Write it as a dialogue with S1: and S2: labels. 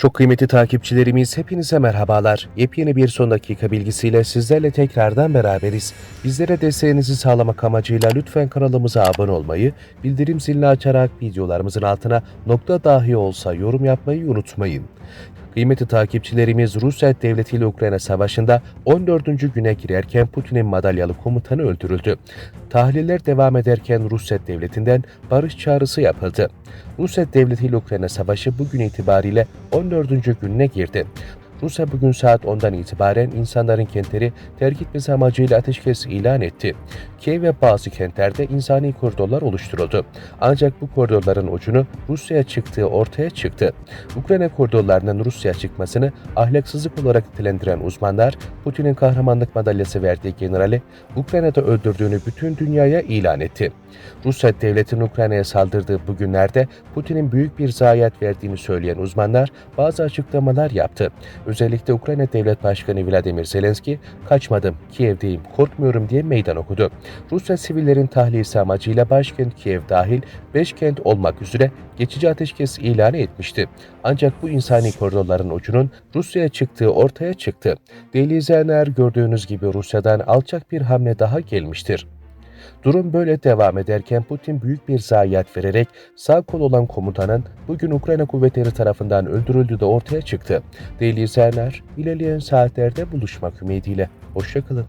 S1: Çok kıymetli takipçilerimiz hepinize merhabalar. Yepyeni bir son dakika bilgisiyle sizlerle tekrardan beraberiz. Bizlere desteğinizi sağlamak amacıyla lütfen kanalımıza abone olmayı, bildirim zilini açarak videolarımızın altına nokta dahi olsa yorum yapmayı unutmayın. Kıymetli takipçilerimiz Rusya devleti ile Ukrayna savaşında 14. güne girerken Putin'in madalyalı komutanı öldürüldü. Tahliller devam ederken Rusya devletinden barış çağrısı yapıldı. Rusya devleti ile Ukrayna savaşı bugün itibariyle 14. gününe girdi. Rusya bugün saat 10'dan itibaren insanların kentleri terk etmesi amacıyla ateşkes ilan etti. Kiev ve bazı kentlerde insani koridorlar oluşturuldu. Ancak bu koridorların ucunu Rusya'ya çıktığı ortaya çıktı. Ukrayna koridorlarının Rusya çıkmasını ahlaksızlık olarak nitelendiren uzmanlar, Putin'in kahramanlık madalyası verdiği generali Ukrayna'da öldürdüğünü bütün dünyaya ilan etti. Rusya devletinin Ukrayna'ya saldırdığı bu günlerde Putin'in büyük bir zayiat verdiğini söyleyen uzmanlar bazı açıklamalar yaptı. Özellikle Ukrayna Devlet Başkanı Vladimir Zelenski, kaçmadım, Kiev'deyim, korkmuyorum diye meydan okudu. Rusya sivillerin tahliyesi amacıyla başkent Kiev dahil 5 kent olmak üzere geçici ateşkes ilanı etmişti. Ancak bu insani koridorların ucunun Rusya'ya çıktığı ortaya çıktı. Değerli gördüğünüz gibi Rusya'dan alçak bir hamle daha gelmiştir. Durum böyle devam ederken Putin büyük bir zayiat vererek sağ kol olan komutanın bugün Ukrayna kuvvetleri tarafından öldürüldüğü de ortaya çıktı. Değerli izleyenler, ilerleyen saatlerde buluşmak ümidiyle. Hoşçakalın.